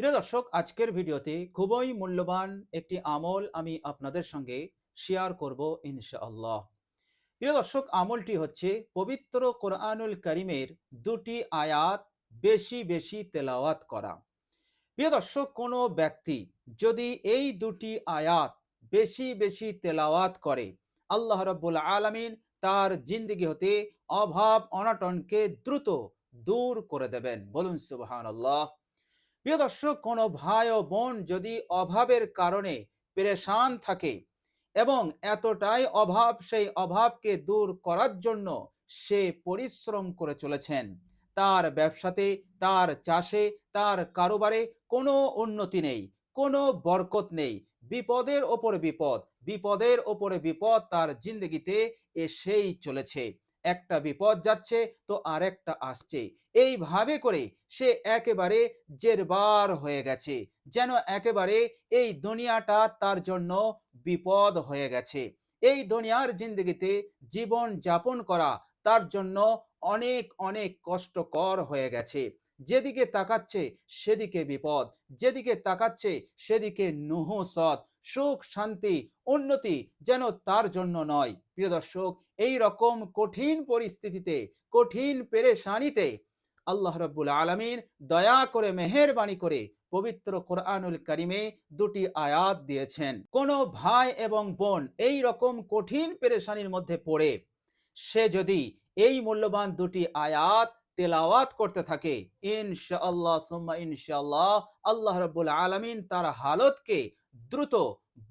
প্রিয় দর্শক, আজকের ভিডিওতে খুবই মূল্যবান একটি আমল আমি আপনাদের সঙ্গে শেয়ার করব ইনশাআল্লাহ। প্রিয় দর্শক, আমলটি হচ্ছে পবিত্র কোরআনুল করিমের দুটি আয়াত বেশি বেশি তেলাওয়াত করা। প্রিয় দর্শক, কোনো ব্যক্তি যদি এই দুটি আয়াত বেশি বেশি তেলাওয়াত করে, আল্লাহ রব্বুল আলমিন তার জিন্দগি হতে অভাব, অনাটনকে দ্রুত দূর করে দেবেন। বলুন সুবাহান আল্লাহ প্রিয় দর্শক, কোনো ভাই ও বোন যদি অভাবের কারণে পেরেশান থাকে এবং এতটাই অভাব, সেই অভাবকে দূর করার জন্য সে পরিশ্রম করে চলেছেন, তার ব্যবসাতে, তার চাষে, তার কারোবারে কোনো উন্নতি নেই, কোনো বরকত নেই। বিপদের ওপরে বিপদ, বিপদের ওপরে বিপদ তার জিন্দগিতে এসেই চলেছে। একটা বিপদ যাচ্ছে, তো আরেকটা আসছে। এইভাবে করে সে একেবারে জেরবার হয়ে গেছে, যেন একেবারে এই দুনিয়াটা তার জন্য বিপদ হয়ে গেছে। এই দুনিয়ার জিন্দগিতে জীবন যাপন করা তার জন্য অনেক অনেক কষ্টকর হয়ে গেছে। যেদিকে তাকাচ্ছে সেদিকে বিপদ, যেদিকে তাকাচ্ছে সেদিকে নুহসদ সুখ, শান্তি, উন্নতি যেন তার জন্য নয়। প্রিয় দর্শক, এই রকম কঠিন পরিস্থিতিতে, কঠিন পেরেশানিতে আল্লাহ রব্বুল আলমিন দয়া করে, মেহেরবানি করে পবিত্র কোরআনুল করিমে দুটি আয়াত দিয়েছেন। কোন ভাই এবং বোন এই রকম কঠিন পেরেশানির মধ্যে পড়ে, সে যদি এই মূল্যবান দুটি আয়াত তেলাওয়াত করতে থাকে, ইনশাআল্লাহ, সুম্মা আল্লাহ রব্বুল আলমিন তার হালতকে দ্রুত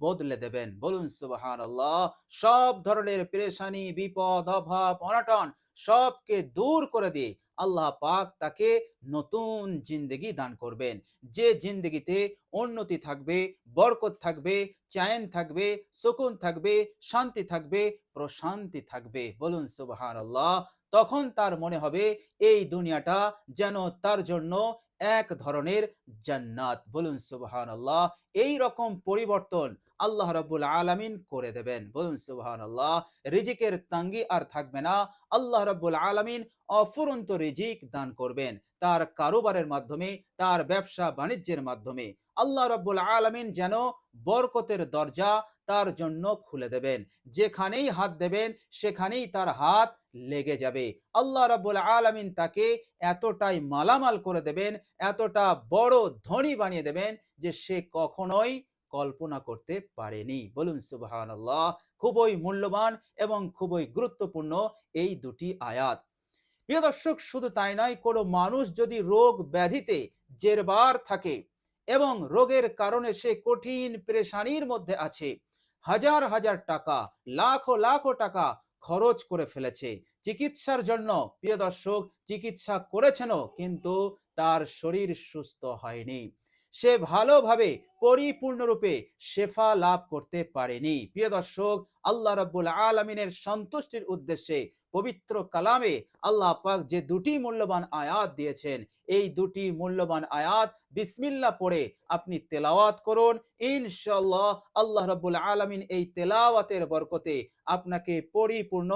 বদলে দেবেন। বলুন সুবাহান আল্লাহ সব ধরনের পেরেশানি, বিপদ, অভাব, অনটন সবকে দূর করে দিয়ে আল্লাহ পাক তাকে নতুন জিন্দগি দান করবেন। যে জিন্দগিতে উন্নতি থাকবে, বরকত থাকবে, চায়ন থাকবে, সুকুন থাকবে, শান্তি থাকবে, প্রশান্তি থাকবে। বলুন সুবাহান আল্লাহ তখন তার মনে হবে, এই দুনিয়াটা যেন তার জন্য এক ধরনের জান্নাত। বলুন সুবহান আল্লাহ এই রকম পরিবর্তন আল্লাহ রব্বুল আলমিন করে দেবেন। বলুন সুবহান আল্লাহ রিজিকের তাঙ্গি আর থাকবে না। আল্লাহ রব্বুল আলমিন অফুরন্ত রিজিক দান করবেন তার কারোবারের মাধ্যমে, তার ব্যবসা বাণিজ্যের মাধ্যমে। আল্লাহ রব্বুল আলমিন যেন বরকতের দরজা তার জন্য খুলে দেবেন। যেখানেই হাত দেবেন, সেখানেই তার হাত লেগে যাবে। আল্লাহ রাবুল আলমিন তাকে এতটাই মালামাল করে দেবেন, এতটা বড় ধনী বানিয়ে দেবেন যে সে কখনোই কল্পনা করতে পারেনি। বলুন সুবাহান আল্লাহ খুবই মূল্যবান এবং খুবই গুরুত্বপূর্ণ এই দুটি আয়াত। প্রিয় দর্শক, শুধু তাই নয়, কোনো মানুষ যদি রোগ ব্যাধিতে জেরবার থাকে এবং রোগের কারণে সে কঠিন পেরেশানির মধ্যে আছে হাজার হাজার টাকা, লাখো লাখো টাকা খরচ করে ফেলেছে। চিকিৎসার জন্য, প্রিয় দর্শক, চিকিৎসা করেছেন কিন্তু তার শরীর সুস্থ হয়নি। সে ভালোভাবে পরিপূর্ণরূপে শেফা লাভ করতে পারেনি। প্রিয় দর্শক, আল্লাহ রব্বুল আলমিনের সন্তুষ্টির উদ্দেশ্যে পবিত্র কালামে আল্লাহ পাক যে দুটি মূল্যবান আয়াত দিয়েছেন, এই দুটি মূল্যবান আয়াত বিসমিল্লা পড়ে আপনি তেলাওয়াত করুন। ইনশাল্লাহ আল্লাহ রব্বুল আলমিন এই তেলাওয়াতের বরকতে আপনাকে পরিপূর্ণ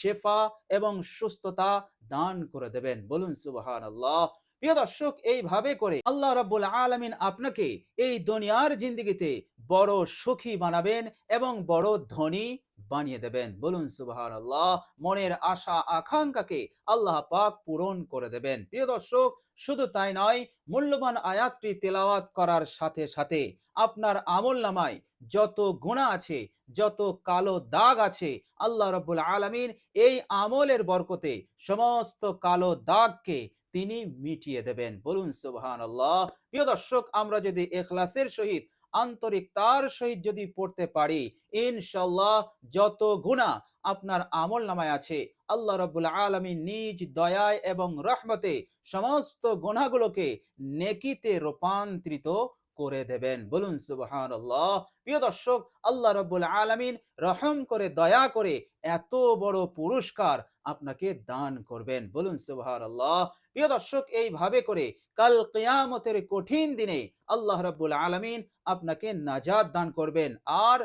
শেফা এবং সুস্থতা দান করে দেবেন। বলুন সুবাহ আল্লাহ প্রিয় দর্শক, এইভাবে করে আল্লাহ রাব্বুল আলমিন আপনাকে এই দুনিয়ার জিন্দগিতে বড় সুখী বানাবেন এবং বড় ধনী বানিয়ে দেবেন। বলুন সুবাহান আল্লাহ মনের আশা, আকাঙ্ক্ষাকে আল্লাহ পাক পূরণ করে দেবেন। প্রিয় দর্শক, শুধু তাই নয়, মূল্যবান আয়াতটি তেলাওয়াত করার সাথে সাথে আপনার আমল নামায় যত গুণা আছে, যত কালো দাগ আছে, আল্লাহ রব্বুল আলমিন এই আমলের বরকতে সমস্ত কালো দাগকে তিনি মিটিয়ে দেবেন। বলুন সুবহান আল্লাহ প্রিয় দর্শক, আমরা যদি এখলাসের সহিত, আন্তরিক তার সহিত যদি পড়তে পারি ইনশাল্লাহ যত গুণা আপনার আমল নামায় আছে, আল্লাহ রব্বুল আলমী নিজ দয়ায় এবং রহমতে সমস্ত গুণাগুলোকে নেকিতে রূপান্তরিত করে দেবেন। বলুন সুবহান আল্লাহ প্রিয় দর্শক, আল্লাহ রব্বুল আলমিন রহম করে, দয়া করে এত বড় পুরস্কার আপনাকে দান করবেন। বলুন সুবহান আল্লাহ প্রিয় দর্শক, এইভাবে করে কাল কেয়ামতের কঠিন দিনে আল্লাহ রব্বুল আলমিন আপনাকে নাজাদ দান করবেন। আর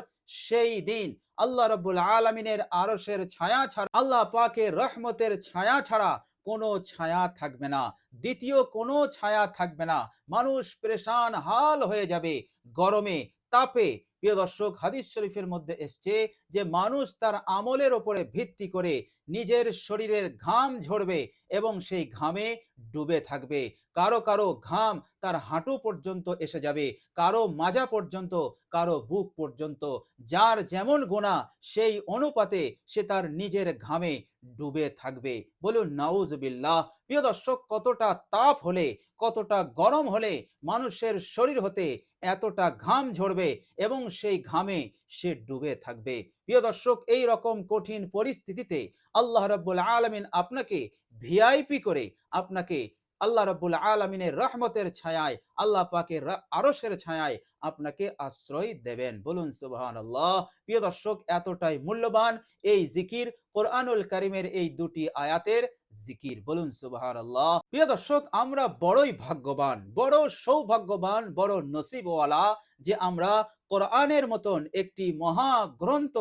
সেই দিন আল্লাহ রব্বুল আলমিনের আরসের ছায়া ছাড়া, আল্লাহ পাকে রহমতের ছায়া ছাড়া কোনো ছায়া থাকবে না। দ্বিতীয় কোনো ছায়া থাকবে না। মানুষ পরেশান হাল হয়ে যাবে। গরমে, তাপে প্রিয় দর্শক, হাদিস শরীফের মধ্যে এসছে যে মানুষ তার আমলের ওপরে ভিত্তি করে নিজের শরীরের ঘাম ঝরবে এবং সেই ঘামে ডুবে থাকবে। কারও কারও ঘাম তার হাঁটু পর্যন্ত এসে যাবে, কারও মাজা পর্যন্ত, কারও বুক পর্যন্ত। যার যেমন গোনা, সেই অনুপাতে সে তার নিজের ঘামে ডুবে থাকবে। বলুন, নাউজবিল্লাহ, প্রিয় দর্শক, কতটা তাপ হলে, কতটা গরম হলে মানুষের শরীর হতে এতটা ঘাম ঝরবে এবং সেই ঘামে সে ডুবে থাকবে। প্রিয় দর্শক এই রকম কঠিন পরিস্থিতিতে আল্লাহ রব্বুল আলমিন আপনাকে ভিআইপি করে, আপনাকে আল্লাহ রব্বুল আলমিনের রহমতের ছায়ায়, আল্লাহ পাকের আরসের ছায়ায় আপনাকে আশ্রয় দেবেন। বলুন সুবাহান আল্লাহ প্রিয় দর্শক, এতটাই মূল্যবান এই জিকির, কোরআনুল করিমের এই দুটি আয়াতের জিকির। বলুন সুবাহান আল্লাহ প্রিয় দর্শক, আমরা বড়ই ভাগ্যবান, বড় সৌভাগ্যবান, বড় নসিবওয়ালা যে আমরা কোরআনের মতন একটি মহাগ্রন্থ,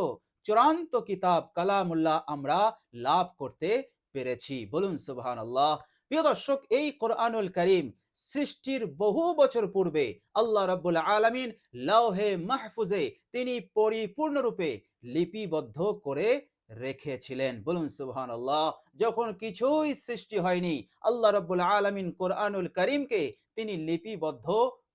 চূড়ান্ত কিতাব কালামুল্লাহ আমরা লাভ করতে পেরেছি। বলুন সুবাহান আল্লাহ প্রিয় দর্শক, এই কোরআনুল করিম সৃষ্টির বহু বছর পূর্বে আল্লাহ রব্বুল আলমিন লাউহে মাহফুজে তিনি পরিপূর্ণরূপে লিপিবদ্ধ করে রেখেছিলেন। বলুন সুবহান আল্লাহ যখন কিছুই সৃষ্টি হয়নি, আল্লাহ রব্বুল আলমিন কোরআনুল করিমকে তিনি লিপিবদ্ধ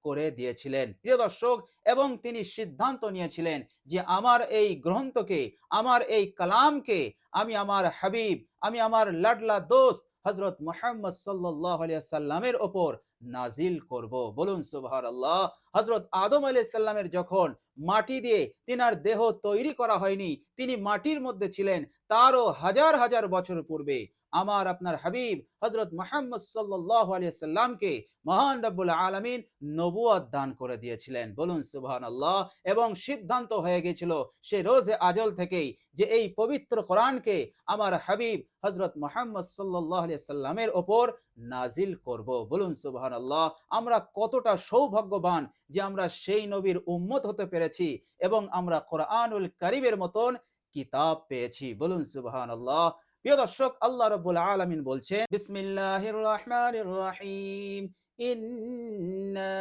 করে দিয়েছিলেন। প্রিয় দর্শক, এবং তিনি সিদ্ধান্ত নিয়েছিলেন যে আমার এই গ্রন্থকে, আমার এই কালামকে আমি আমার হাবিব, আমি আমার লাডলা দোস্ত হজরত মোহাম্মদ সাল্লাহ সাল্লামের ওপর নাজিল করব। বলুন সুবাহার আল্লাহ হজরত আদম আলাইসাল্লামের সাল্লামের যখন মাটি দিয়ে তিনার দেহ তৈরি করা হয়নি, তিনি মাটির মধ্যে ছিলেন, তারও হাজার হাজার বছর পূর্বে। আমার আপনার হাবিব হজরত মোহাম্মদ সাল্লামকে মহান রব্বুল আলমিন নবুয়াদ দান করে দিয়েছিলেন। বলুন সুবহান আল্লাহ এবং সিদ্ধান্ত হয়ে গেছিল সে রোজে আজল থেকেই যে এই পবিত্র কোরআনকে আমার হাবিব হজরত মোহাম্মদ সাল্লামের ওপর নাজিল করব। বলুন সুবহান আল্লাহ আমরা কতটা সৌভাগ্যবান যে আমরা সেই নবীর উম্মত হতে পেরেছি এবং আমরা কোরআনুল করিমের মতন কিতাব পেয়েছি। বলুন সুবহান আল্লাহ প্রিয় দর্শক আল্লাহ রব্বুল আলামিন বলছেন বিসমিল্লাহির রহমানির রহিম ইন্না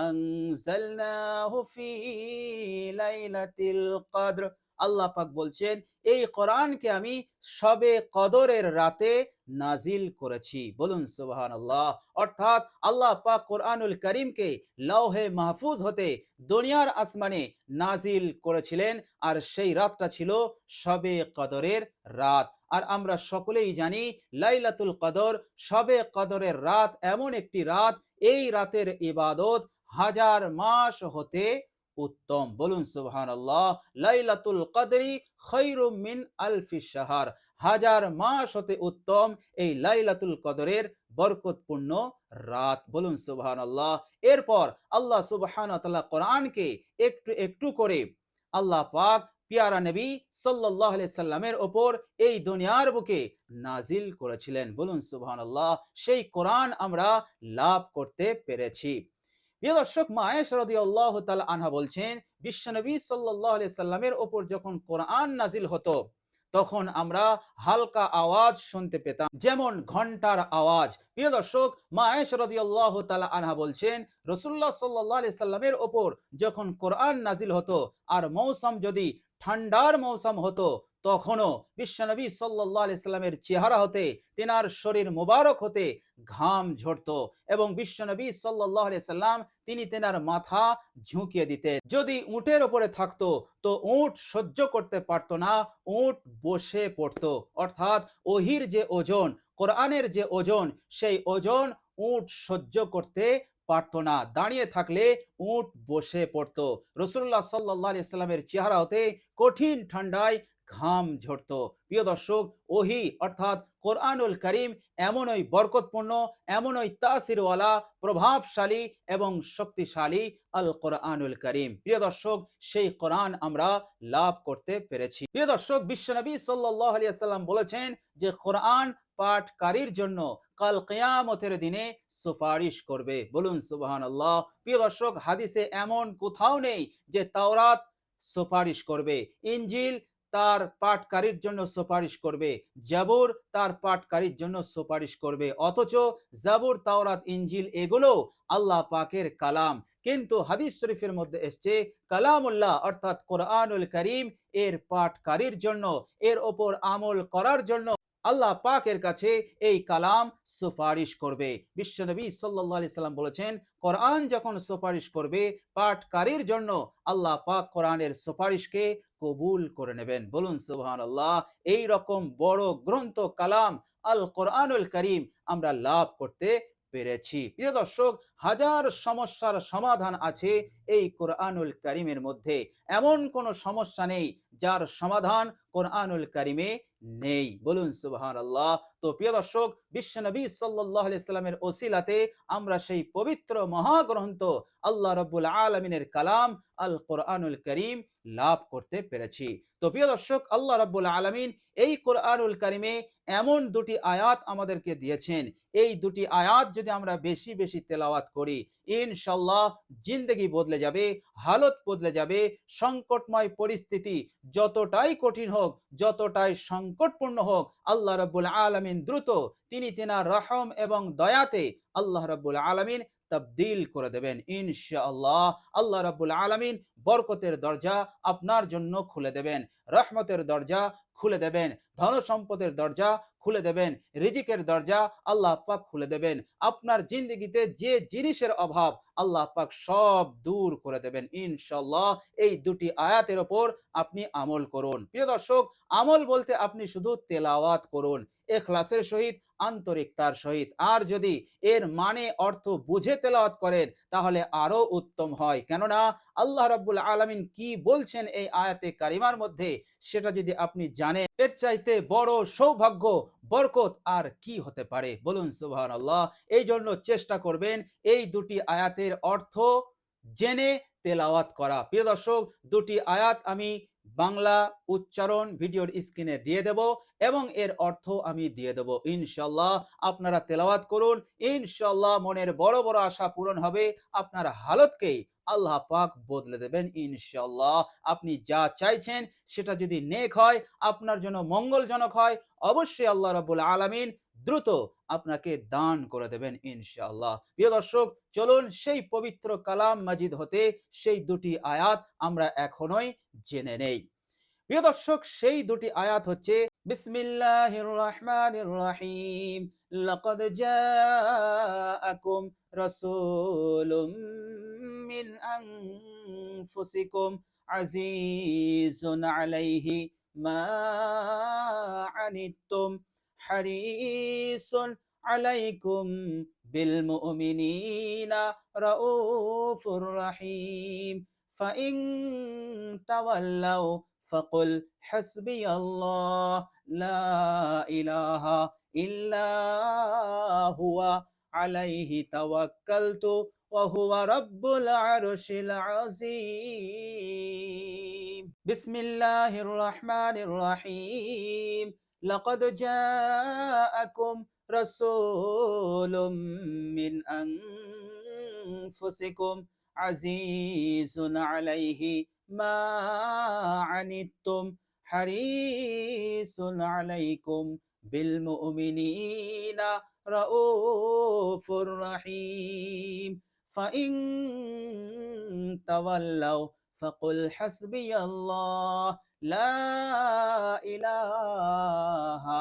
আনজালনাহু ফি লাইলাতিল কদর আল্লাহ পাক বলছেন, এই কোরআনকে আমি সবে কদরের রাতে নাজিল করেছি। বলুন সুবাহান আল্লাহ অর্থাৎ আল্লাহ পাক কোরআনুল করিমকে লৌহে মাহফুজ হতে দুনিয়ার আসমানে নাজিল করেছিলেন, আর সেই রাতটা ছিল সবে কদরের রাত। আর আমরা সকলেই জানি, লাইলাতুল কদর সবে কদরের রাত এমন একটি রাত, এই রাতের ইবাদত হাজার মাস হতে উত্তম। বলুন সুবহান আল্লাহ লাইলাতুল কদরি খৈরুম মিন আলফি শাহার। হাজার মাস হতে উত্তম এই লাইলাতুল কদরের বরকতপূর্ণ রাত। বলুন সুবহান আল্লাহ এরপর আল্লাহ সুবহান তাআলা কোরআনকে একটু একটু করে আল্লাহ পাক পিয়ারা নবী সাল্লাহ সাল্লামের ওপর এই দুনিয়ার বুকে নাজিল করেছিলেন। বলুন সুবহান আল্লাহ সেই কোরআন আমরা লাভ করতে পেরেছি। প্রিয় দর্শক মায়েশ রাদিয়াল্লাহ আনহা বলছেন, বিশ্বনবী সাল্লাল্লাহু সাল্লামের ওপর যখন কোরআন নাজিল হতো, তখন আমরা হালকা আওয়াজ শুনতে পেতাম, যেমন ঘণ্টার আওয়াজ। প্রিয় দর্শক মায়েশ রাদিয়াল্লাহ আনহা বলছেন রসুল্লাহ সাল্লাহ সাল্লামের ওপর যখন কোরআন নাজিল হতো, আর মৌসম যদি ঠান্ডার মৌসুম হতো, তখনও বিশ্বনবী সাল্লাহ আলি সাল্লামের চেহারা হতে, তেনার শরীর মুবারক হতে ঘাম ঝরত এবং বিশ্বনবী সাল্লাহ সাল্লাম তিনি তেনার মাথা ঝুঁকিয়ে দিতেন। যদি উটের ওপরে থাকতো, তো উট সহ্য করতে পারত না, উট বসে পড়ত। অর্থাৎ ওহির যে ওজন, কোরআনের যে ওজন, সেই ওজন উট সহ্য করতে পারত না দাঁড়িয়ে থাকলে উট বসে পড়তো। রসুল্লাহ সাল্লাহ ইসলামের চেহারা হতে কঠিন ঠান্ডায় ঘাম ঝরত। প্রিয় দর্শক, ওহি অর্থাৎ কোরআনুল করিম এমনই বরকতপূর্ণ, এমনই তাসিরওয়ালা, প্রভাবশালী এবং শক্তিশালী আল কোরআনুল করিম। প্রিয় দর্শক, সেই কোরআন আমরা লাভ করতে পেরেছি। প্রিয় দর্শক, বিশ্বনবী সাল্লাহ আলিয়াল্লাম বলেছেন যে, কোরআন পাঠকারীর জন্য কাল কেয়ামতের দিনে সুপারিশ করবে। বলুন সুবাহান আল্লাহ প্রিয় দর্শক, হাদিসে এমন কোথাও নেই যে তাওরাত সুপারিশ করবে। ইঞ্জিল তার পাঠকারীর জন্য সুপারিশ করবে। জাবুর তার পাঠকারীর জন্য সুপারিশ করবে। অথচ জাবুর, তাওরাত ইঞ্জিল এগুলো আল্লাহ পাকের কালাম। কিন্তু হাদিস শরীফের মধ্যে এসছে, কালামুল্লাহ অর্থাৎ কোরআনুল করিম এর পাঠকারীর জন্য, এর ওপর আমল করার জন্য আল্লাহ পাকের কাছে এই কালাম সুপারিশ করবে। বিশ্বনবী সাল্লাহ আলি সাল্লাম বলেছেন, কোরআন যখন সুপারিশ করবে, পাঠকারীর জন্য আল্লাহ পাক কোরআনের সুপারিশকে কবুল করে নেবেন। বলুন সুবহান আল্লাহ রকম বড় গ্রন্থ কালাম আল কোরআনুল করিম আমরা লাভ করতে পেরেছি। প্রিয় দর্শক, হাজার সমস্যার সমাধান আছে এই কোরআনুল করিমের মধ্যে। এমন কোনো সমস্যা নেই যার সমাধান কোরআনুল করিমে নেই। বলুন সুবহান আল্লাহ তো প্রিয় দর্শক, বিশ্বনবী সাল্লাহ সাল্লামের ওসিলাতে আমরা সেই পবিত্র মহাগ্রন্থ আল্লাহ রব্বুল আলমিনের কালাম আল কোরআনুল করিম লাভ করতে পেরেছি। তো প্রিয় দর্শক, আল্লাহ রব্বুল আলমিন এই কোরআনুল করিমে এমন দুটি আয়াত আমাদেরকে দিয়েছেন। এই দুটি আয়াত যদি আমরা বেশি বেশি তেলাওয়াত করি ইনশাল্লাহ জিন্দগি বদলে যাবে, হালত বদলে যাবে, সংকটময় পরিস্থিতি যতটাই কঠিন হোক, যতটাই সংকটপূর্ণ হোক, আল্লাহ রব্বুল আলমিন দ্রুত তিনি তেনার রহম এবং দয়াতে আল্লাহ রব্বুল আলমিন তবদিল করে দেবেন, ইনশাআল্লাহ আল্লাহ রাব্বুল আলামিন বরকতের দরজা আপনার জন্য খুলে দেবেন, রহমতের দরজা খুলে দেবেন ধন সম্পদের দরজা খুলে দেবেন। রিজিকের দরজা আল্লাহ পাক খুলে দেবেন। আপনার জিন্দগিতে যে জিনিসের অভাব আল্লাহ পাক সব দূর করে দেবেন। ইনশাল্লাহ এই দুটি আয়াতের ওপর আপনি আমল করুন। প্রিয় দর্শক, আমল বলতে আপনি শুধু তেলাওয়াত করুন। এখলাসের সহিত আন্তরিকতার সহিত। আর যদি এর মানে অর্থ বুঝে তেলাওয়াত করেন, তাহলে আরও উত্তম হয়। কেননা আল্লাহ রাব্বুল আলামিন কি বলছেন এই আয়াতে কারিমার মধ্যে, সেটা যদি আপনি জানেন, এর চাইতে বড় সৌভাগ্য, বরকত আর কি হতে পারে? বলুন সুবহান আল্লাহ এই জন্য চেষ্টা করবেন এই দুটি আয়াতের অর্থ জেনে তেলাওয়াত করা। প্রিয় দর্শক, দুটি আয়াত আমি বাংলা উচ্চারণ ভিডিওর স্ক্রিনে দিয়ে দেব এবং এর অর্থ আমি দিয়ে দেব। ইনশাল্লাহ আপনারা তেলাওয়াত করুন। ইনশাল্লাহ মনের বড় বড় আশা পূরণ হবে। আপনার হালতকেই আল্লাহ পাক বদলে দেবেন ইনশাল্লাহ আপনি যা চাইছেন সেটা যদি নেক হয়, আপনার জন্য মঙ্গলজনক হয়, অবশ্যই আল্লাহ রাবুল আলমিন দ্রুত আপনাকে দান করে দেবেন ইনশাআল্লাহ। প্রিয় দর্শক, চলুন সেই পবিত্র কালাম মাজিদ হতে সেই দুটি আয়াত আমরা এখনোই জেনে নেই। প্রিয় দর্শক, সেই দুটি আয়াত হচ্ছে, বিসমিল্লাহির রহমানির রহিম, লাকাদ জাআকুম রাসূলুম মিন আনফুসিকুম আজিজুন আলাইহি মা আনিতুম حريص عليكم بالمؤمنين رؤوف رحيم. فإن تولوا فقل حسبي الله لا إله إلا هو عليه توكلت وهو رب العرش العظيم. بسم الله الرحمن الرحيم. لقد جاءكم رسول من أنفسكم عزيز عليه ما عنتم حريص عليكم بالمؤمنين رؤوف رحيم فإن تولوا فقل حسبي الله লা ইলাহা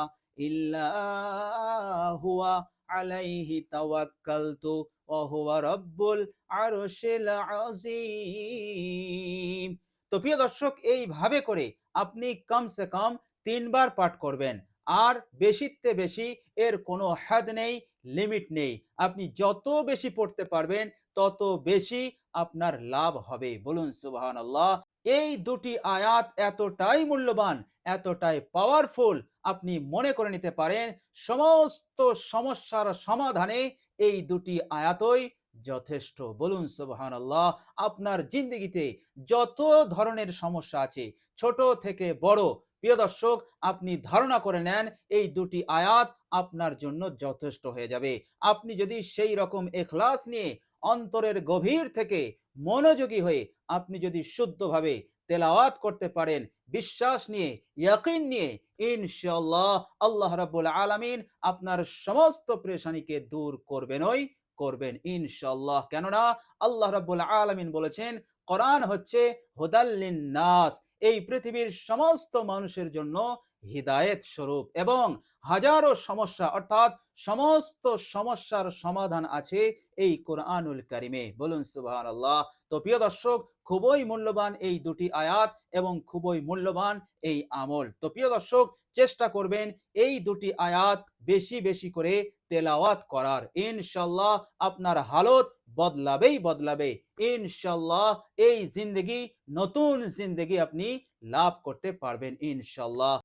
তো প্রিয় দর্শক, এইভাবে করে আপনি কমসে কম তিনবার পাঠ করবেন। আর বেশিতে বেশি এর কোনো হাদ নেই, লিমিট নেই। আপনি যত বেশি পড়তে পারবেন, তত বেশি আপনার লাভ হবে। বলুন সুবাহ এই দুটি আয়াত এতটাই মূল্যবান, এতটাই পাওয়ারফুল আপনি মনে করে নিতে পারেন সমস্ত সমস্যার সমাধানে এই দুটি আয়াতই যথেষ্ট। বলুন সুবহান আল্লাহ আপনার জিন্দগিতে যত ধরনের সমস্যা আছে, ছোট থেকে বড়, প্রিয় দর্শক, আপনি ধারণা করে নেন এই দুটি আয়াত আপনার জন্য যথেষ্ট হয়ে যাবে। আপনি যদি সেই রকম এখলাস নিয়ে অন্তরের গভীর থেকে মনোযোগী হয়ে আপনি যদি শুদ্ধভাবে তেলাওয়াত করতে পারেন, বিশ্বাস নিয়ে, ইয়াকিন নিয়ে, ইনশাআল্লাহ আল্লাহ রাব্বুল আলামিন আপনার সমস্ত পেরেশানিকে দূর করবেনই করবেন ইনশাল্লাহ কেননা আল্লাহ রাব্বুল আলামিন বলেছেন, কোরআন হচ্ছে হুদাল্লিন নাস এই পৃথিবীর সমস্ত মানুষের জন্য হিদায়েত স্বরূপ এবং হাজারো সমস্যা, অর্থাৎ সমস্ত সমস্যার সমাধান আছে এই কোরআনুল কারিমে। বলুন সুবাহ আল্লাহ তো প্রিয় দর্শক, খুবই মূল্যবান এই দুটি আয়াত এবং খুবই মূল্যবান এই আমল। তো প্রিয় দর্শক, চেষ্টা করবেন এই দুটি আয়াত বেশি বেশি করে তেলাওয়াত করার। ইনশাল্লাহ আপনার হালত বদলাবেই বদলাবে। ইনশাল্লাহ এই জিন্দগি, নতুন জিন্দগি আপনি লাভ করতে পারবেন ইনশাল্লাহ